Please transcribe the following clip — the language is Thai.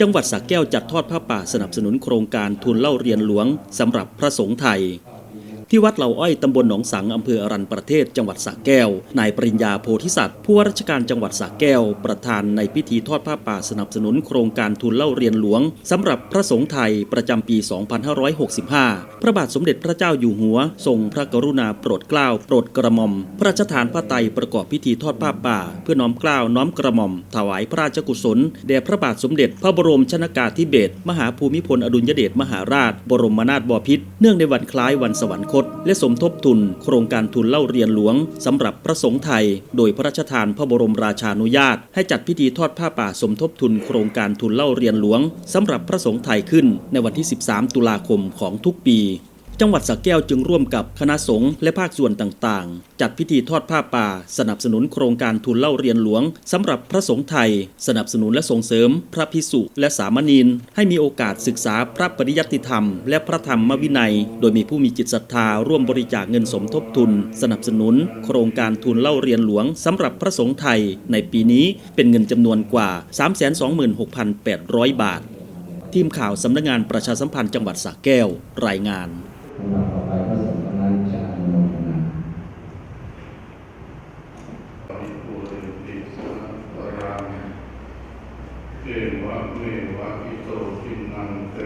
จังหวัดสระแก้วจัดทอดผ้าป่าสนับสนุนโครงการทุนเล่าเรียนหลวงสำหรับพระสงฆ์ไทย ที่วัดเหล่าอ้อยตำบลหนองสังอำเภออรัญประเทศจังหวัดสระแก้ว นายปริญญาโพธิสัตว์ผู้ว่าราชการจังหวัดสระแก้ว ประธานในพิธีทอดผ้าป่าสนับสนุนโครงการทุนเล่าเรียนหลวงสำหรับพระสงฆ์ไทยประจำปี 2565 พระบาทสมเด็จพระเจ้าอยู่หัว ทรงพระกรุณาโปรดเกล้าโปรดกระหม่อม พระราชทานพระไตรประกอบพิธีทอดผ้าป่า เพื่อน้อมเกล้าน้อมกระหม่อม ถวายพระราชกุศลแด่พระบาทสมเด็จพระบรมชนากาธิเบศรมหาภูมิพลอดุลยเดชมหาราช บรมนาถบพิตรเนื่องในวันคล้ายวันสวรรคตและสมทบทุน โครงการทุนเล่าเรียนหลวงสำหรับพระสงฆ์ไทย โดยพระราชทานพระบรมราชานุญาต ให้จัดพิธีทอดผ้าป่าสมทบทุน โครงการทุนเล่าเรียนหลวงสำหรับพระสงฆ์ไทยขึ้นในวันที่ 13 ตุลาคมของทุกปี จังหวัดสระแก้วจึงร่วมกับคณะสงฆ์และภาคส่วนต่างๆ จัดพิธีทอดผ้าป่า สนับสนุนโครงการทุนเล่าเรียนหลวงสำหรับพระสงฆ์ไทย สนับสนุนและส่งเสริม พระพิสุและสามณีนให้มีโอกาสศึกษาพระปริยัติธรรม และพระธรรมวินัย โดยมีผู้มีจิตศรัทธาร่วมบริจาคเงินสมทบทุน สนับสนุน โครงการทุนเล่าเรียนหลวงสำหรับพระสงฆ์ไทย ในปีนี้เป็นเงินจำนวนกว่า 326,800 บาท ทีมข่าวสำนักงานประชาสัมพันธ์จังหวัดสระแก้วรายงาน ลำดับต่อไปพระสงฆ์นั้นจะอนุโมทนาเรติสาคารังเอวะเมวะอิโตทินังเต